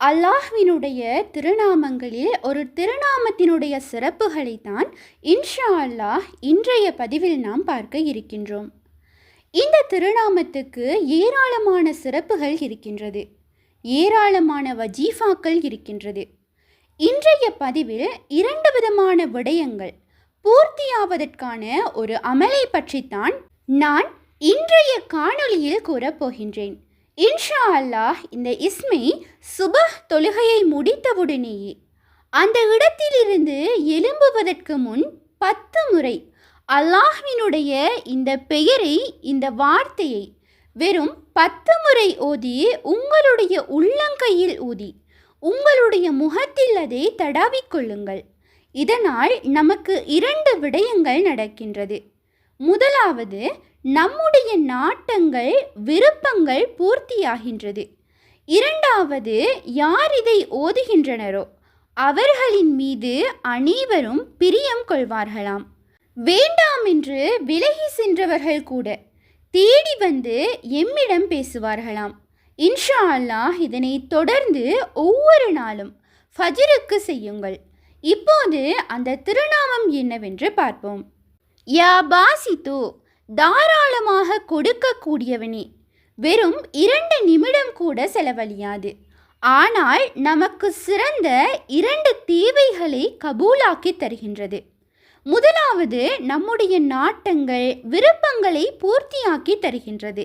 அல்லாஹ்வினுடைய திருநாமங்களில் ஒரு திருநாமத்தினுடைய சிறப்புகளை தான் இன்ஷா அல்லாஹ் இன்றைய பதிவில் நாம் பார்க்க இருக்கின்றோம். இந்த திருநாமத்துக்கு ஏராளமான சிறப்புகள் இருக்கின்றது. ஏராளமான வஜீஃபாக்கள் இருக்கின்றது. இன்றைய பதிவில் இரண்டு விதமான விடயங்கள் பூர்த்தியாவதற்கான ஒரு அமலை பற்றித்தான் நான் இன்றைய காணொளியில் கூறப்போகின்றேன். இன்ஷா அல்லாஹ் இந்த இஸ்மை சுபஹ் தொழுகையை முடித்தவுடனேயே அந்த இடத்திலிருந்து எழும்புவதற்கு முன் பத்து முறை அல்லாஹ்வினுடைய இந்த பெயரை இந்த வார்த்தையை வெறும் பத்து முறை ஓதி உங்களுடைய உள்ளங்கையில் ஊதி உங்களுடைய முகத்தில் அதை தடாவிக்கொள்ளுங்கள் இதனால் நமக்கு இரண்டு விடயங்கள் நடக்கின்றது. முதலாவது நம்முடைய நாட்டங்கள் விருப்பங்கள் பூர்த்தியாகின்றது. இரண்டாவது யார் இதை ஓதுகின்றனரோ அவர்களின் மீது அனைவரும் பிரியம் கொள்வார்களாம். வேண்டாம் என்று விலகி சென்றவர்கள் கூட தேடி வந்து எம்மிடம் பேசுவார்களாம். இன்ஷா அல்லாஹ் இதனை தொடர்ந்து ஒவ்வொரு நாளும் ஃபஜ்ருக்கு செய்யுங்கள். இப்போது அந்த திருநாமம் என்னவென்று பார்ப்போம். யா பாசித்து தாராளமாக கொடுக்கக்கூடியவனே. வெறும் இரண்டு நிமிடம் கூட செலவழியாது. ஆனால் நமக்கு சிறந்த இரண்டு தேவைகளை கபூலாக்கி தருகின்றது. முதலாவது நம்முடைய நாட்டங்கள் விருப்பங்களை பூர்த்தியாக்கி தருகின்றது.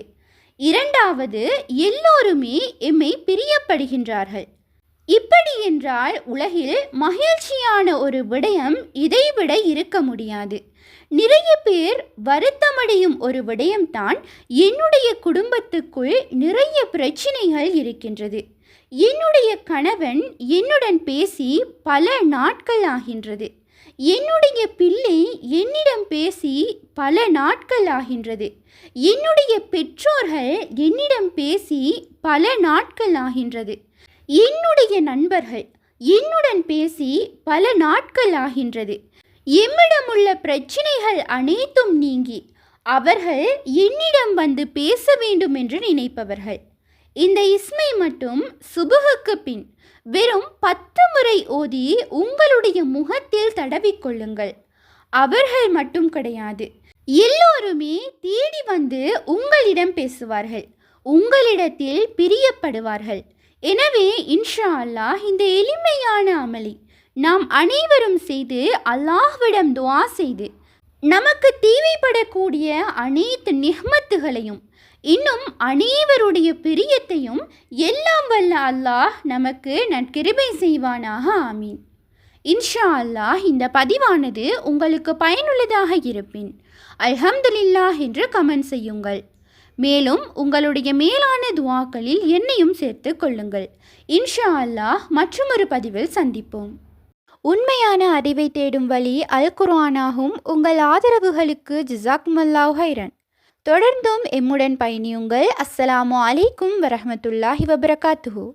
இரண்டாவது எல்லோருமே எம்மை பிரியப்படுகின்றார்கள். இப்படி என்றால் உலகில் மகிழ்ச்சியான ஒரு விடயம் இதைவிட இருக்க முடியாது. நிறைய பேர் வருத்தமடையும் ஒரு விடயம்தான் என்னுடைய குடும்பத்துக்குள் நிறைய பிரச்சனைகள் இருக்கின்றது. என்னுடைய கணவன் என்னுடன் பேசி பல நாட்கள் ஆகின்றது. என்னுடைய பிள்ளை என்னிடம் பேசி பல நாட்கள் ஆகின்றது. என்னுடைய பெற்றோர்கள் என்னிடம் பேசி பல நாட்கள் ஆகின்றது. என்னுடைய நண்பர்கள் என்னுடன் பேசி பல நாட்கள் ஆகின்றது. எம்மிடமுள்ள பிரச்சனைகள் அனைத்தும் நீங்கி அவர்கள் என்னிடம் வந்து பேச வேண்டும் என்று நினைப்பவர்கள். இந்த இஸ்மை மட்டும் சுபுகுக்கு பின் வெறும் பத்து முறை ஓதி உங்களுடைய முகத்தில் தடவிக்கொள்ளுங்கள் அவர்கள் மட்டும் கிடையாது. எல்லோருமே தேடி வந்து உங்களிடம் பேசுவார்கள். உங்களிடத்தில் பிரியப்படுவார்கள். எனவே இன்ஷா அல்லாஹ் இந்த எளிமையான அமளி நாம் அனைவரும் செய்து அல்லாஹ்விடம் துவா செய்து நமக்கு தேவைப்படக்கூடிய அனைத்து நிஹ்மத்துகளையும் இன்னும் அனைவருடைய பிரியத்தையும் எல்லாம் வல்ல அல்லாஹ் நமக்கு நற்கிருபை செய்வானாக ஆமீன். இன்ஷா அல்லாஹ் இந்த பதிவானது உங்களுக்கு பயனுள்ளதாக இருப்பின் அல்ஹம்துலில்லாஹ் என்று கமெண்ட் செய்யுங்கள். மேலும் உங்களுடைய மேலான துவாக்களில் என்னையும் சேர்த்து கொள்ளுங்கள். இன்ஷா அல்லாஹ் மற்றொரு பதிவில் சந்திப்போம். உண்மையான அறிவை தேடும் வழி அல் குர்ஆனாகும். உங்கள் ஆதரவுகளுக்கு ஜிசாக்மல்லாஹ் ஹைரன் தொடர்ந்தும் எம்முடன் பயணியுங்கள். அஸ்ஸலாமு அலைக்கும் வரஹமத்துல்லாஹி வபரகாத்துஹூ.